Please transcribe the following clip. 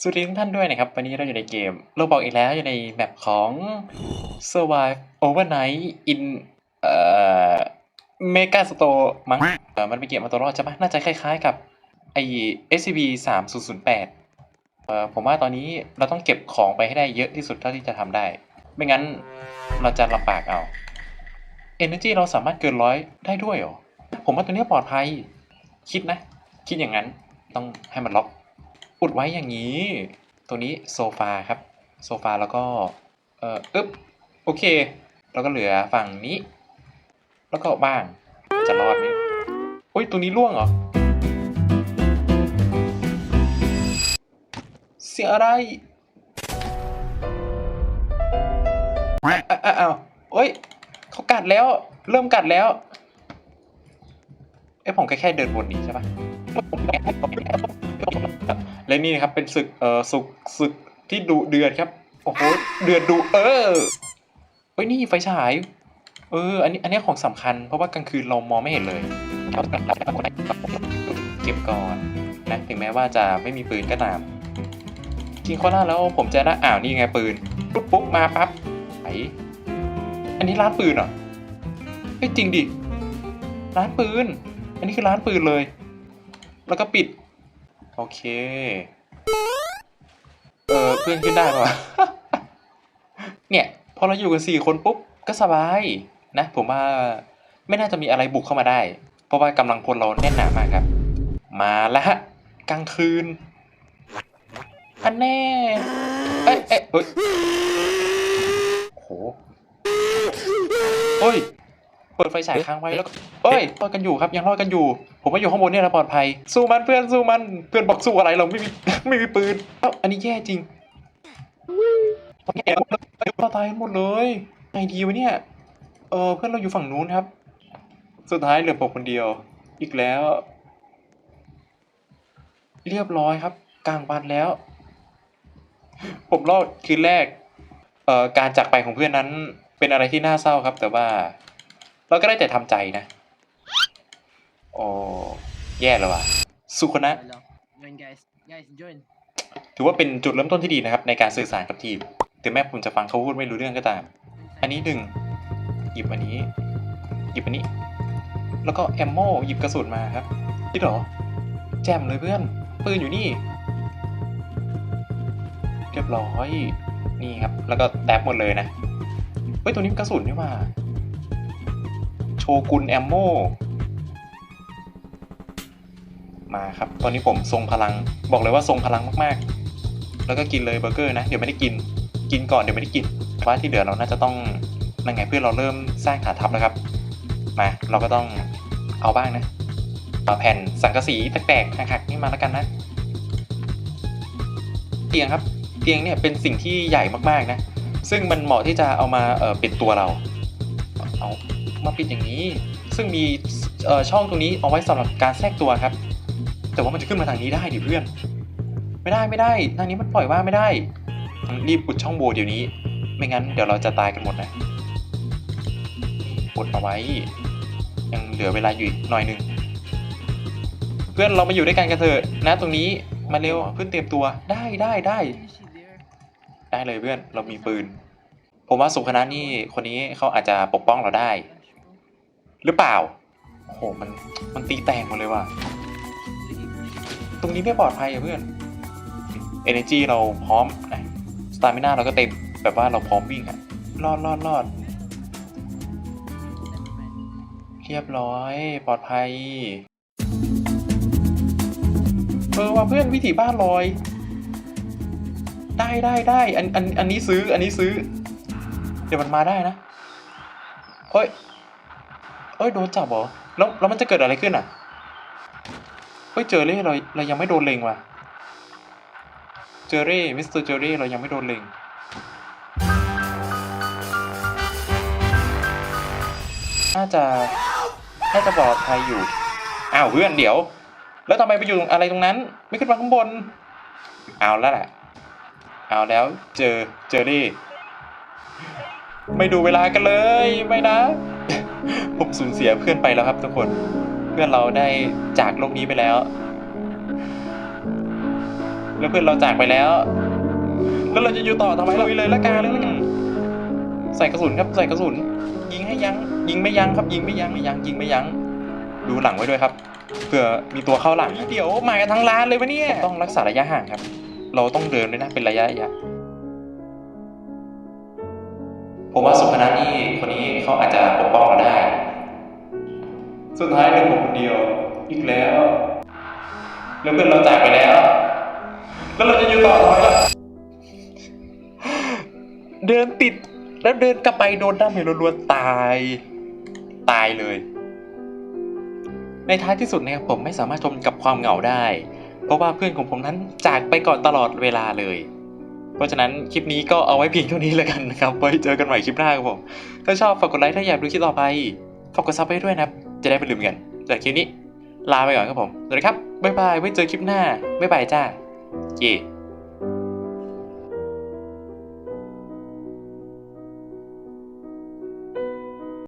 สวัสดีทุกท่านด้วยนะครับ วันนี้เราอยู่ในเกมเราบอกอีกแล้วอยู่ในแมปของ Survive Overnight in เอ่อ Mega Store มั้งเออมันเป็นเกมมาตัวรอดใช่ปะน่าจะคล้ายๆกับไอ SCP 3 0 0 8เอ่อผมว่าตอนนี้เราต้องเก็บของไปให้ได้เยอะที่สุดเท่าที่จะทำได้ ไม่งั้นเราจะลำบากเอา Energy เราสามารถเกินร้อยได้ด้วยเหรอ ผมว่าตัวนี้ปลอดภัย คิดนะ คิดอย่างนั้นต้องให้มันล็อก อุดไว้อย่างนี้ ตัวนี้โซฟาครับ โซฟาแล้วก็ เอ่ออึ๊บ โอเค แล้วก็เหลือฝั่งนี้ แล้วก็บ้าง จะรอดไหมโอ้ย ตัวนี้ล่วงเหรอ เสียอะไรอ้าวโอ้ย เขากัดแล้ว เริ่มกัดแล้ว เอ้ยผมแค่แค่เดินวนนี้ใช่ปะ และนี่นะครับเป็นศึกเอ่อศึกศึกที่ดุเดือดครับโอ้โหเดือดดุเออเฮ้ยนี่ไฟฉายเอออันนี้อันนี้ของสำคัญเพราะว่ากลางคืนเรามองไม่เห็นเลยเก็บก่อนนะถึงแม้ว่าจะไม่มีปืนก็ตามจริงข้อหน้าแล้วผมจะได้อ่าวนี่ไงปืนปุ๊บปุ๊บมาปั๊บไออันนี้ร้านปืนเหรอเฮ้ยจริงดิร้านปืน อันนี้คือร้านปืนเลย แล้วก็ปิด โอเค เออเพื่อนขึ้นได้ป่ะเนี่ยพอเราอยู่กันสี่คนปุ๊บก็สบายนะ ผมว่าไม่น่าจะมีอะไรบุกเข้ามาได้ เพราะว่ากำลังพลเราแน่นหนามากครับ มาแล้วฮะกลางคืนอันแน่เอ้ยเอ้ยเอ้ยโหเฮ้ย เปิดไฟฉายค้างไว้แล้วก็เอ้ยรอดกันอยู่ครับยังรอดกันอยู่ ผมว่าอยู่ข้างบนเนี่ยเราปลอดภัย สู้มันเพื่อนสู้มันเพื่อนบอกสู้อะไรเราไม่มีไม่มีปืนเอ้าอันนี้แย่จริงเราตายกันหมดเลยไงดีวะเนี่ยเออเพื่อนเราอยู่ฝั่งนู้นครับ สุดท้ายเหลือผมคนเดียว อีกแล้ว เรียบร้อยครับ กลางวันแล้ว ผมรอดคืนแรกเอ่อการจากไปของเพื่อนนั้นเป็นอะไรที่น่าเศร้าครับ แต่ว่า เราก็ได้แต่ทำใจนะ โอ้แย่แล้วว่ะสุขนะ Hello. Join guys. Guys, join. ถือว่าเป็นจุดเริ่มต้นที่ดีนะครับ ในการสื่อสารกับทีม ถึงแม้ผมจะฟังเขาพูดไม่รู้เรื่องก็ตาม อันนี้หนึ่งหยิบอันนี้ หยิบอันนี้ แล้วก็แอมโมหยิบกระสุนมาครับนี่เหรอ แจมเลยเพื่อน ปืนอยู่นี่ เรียบร้อย นี่ครับ แล้วก็แดบหมดเลยนะ เฮ้ย ตัวนี้มันกระสุนนี่หว่าโชกุนแอมโมมาครับ ตอนนี้ผมทรงพลัง บอกเลยว่าทรงพลังมากๆ แล้วก็กินเลยเบอร์เกอร์นะ เดี๋ยวไม่ได้กิน กินก่อนเดี๋ยวไม่ได้กินว่าที่เหลือเราน่าจะต้องนั่นไงเพื่อเราเริ่มสร้างฐานทัพแล้วครับ มา เราก็ต้องเอาบ้างนะเอาแผ่นสังกะสีแตกๆหักๆนี่มาแล้วกันนะ เตียงครับ เตียงเนี่ยเป็นสิ่งที่ใหญ่มากๆนะ ซึ่งมันเหมาะที่จะเอามาเปิดตัวเรา มาปิดอย่างนี้ ซึ่งมีช่องตรงนี้เอาไว้สำหรับการแทรกตัวครับ แต่ว่ามันจะขึ้นมาทางนี้ได้ดิเพื่อน ไม่ได้ไม่ได้ทางนี้มันปล่อยว่างไม่ได้รีบอุดช่องโหว่เดี๋ยวนี้ ไม่งั้นเดี๋ยวเราจะตายกันหมดนะอุดเอาไว้ ยังเหลือเวลาอยู่อีกหน่อยนึง เพื่อนเรามาอยู่ด้วยกันกันเถอะนะตรงนี้มาเร็วเพื่อนเตรียมตัวได้ได้ได้ได้เลยเพื่อนเรามีปืน ผมว่าสุขนะนี่คนนี้เขาอาจจะปกป้องเราได้ หรือเปล่าโอ้โหมันมันตีแตกหมดเลยว่ะ ตรงนี้ไม่ปลอดภัยอะเพื่อน Energy เราพร้อมนะ Stamina เราก็เต็มแบบว่าเราพร้อมวิ่งอะรอดรอดรอดเรียบร้อย ปลอดภัยเออว่าเพื่อนวิถีบ้านลอย ได้ได้ได้อันอันอันนี้ซื้ออันนี้ซื้อ เดี๋ยวมันมาได้นะเฮ้ย เอ้ยโดนจับเหรอแล้วแล้วมันจะเกิดอะไรขึ้นอะเฮ้ยเจอเร่เราเรายังไม่โดนเลงว่ะเจอเร่มิสเตอร์เจอเร่เรายังไม่โดนเลงน่าจะน่าจะปลอดภัยอยู่อ้าวเพื่อนเดี๋ยว แล้วทำไมไปอยู่อะไรตรงนั้น ไม่ขึ้นมาข้างบน เอาแล้วแหละเอาแล้วเจอเจอรี่ ไม่ดูเวลากันเลยไม่นะ ผมสูญเสียเพื่อนไปแล้วครับทุกคน เพื่อนเราได้จากโลกนี้ไปแล้ว แล้วเพื่อนเราจากไปแล้ว แล้วเราจะอยู่ต่อทำไมเราเลยละกันเลยละกันใส่กระสุนครับใส่กระสุน ยิงให้ยั้งยิงไม่ยั้งครับ ยิงไม่ยั้งไม่ยั้งยิงไม่ยั้งดูหลังไว้ด้วยครับเผื่อมีตัวเข้าหลังเดี๋ยวมากันทั้งร้านเลยวะเนี่ยต้องรักษาระยะห่างครับ เราต้องเดินด้วยนะเป็นระยะระยะ ผมว่าสุพนัทนี่คนนี้เขาอาจจะปกป้องเราได้ สุดท้ายเหลือผมคนเดียว อีกแล้วแล้วเพื่อนเราจากไปแล้ว แล้วเราจะอยู่ต่อทำไมล่ะเดินติดแล้วเดินกลับไปโดนด้ามเมรัวๆตาย ตายเลย ในท้ายที่สุดนะครับผมไม่สามารถทนกับความเหงาได้ เพราะว่าเพื่อนของผมนั้นจากไปก่อนตลอดเวลาเลย เพราะฉะนั้นคลิปนี้ก็เอาไว้เพียงเท่านี้แล้วกันนะครับไว้เจอกันใหม่คลิปหน้าครับผมถ้าชอบฝากกดไลค์ถ้าอยากดูคลิปต่อไปฝากกดซับไว้ด้วยนะครับ จะได้ไม่ลืมกันแต่คลิปนี้ลาไปก่อนครับผมสวัสดีครับบ๊ายบายไว้เจอคลิปหน้าบ๊ายบายจ้าเย่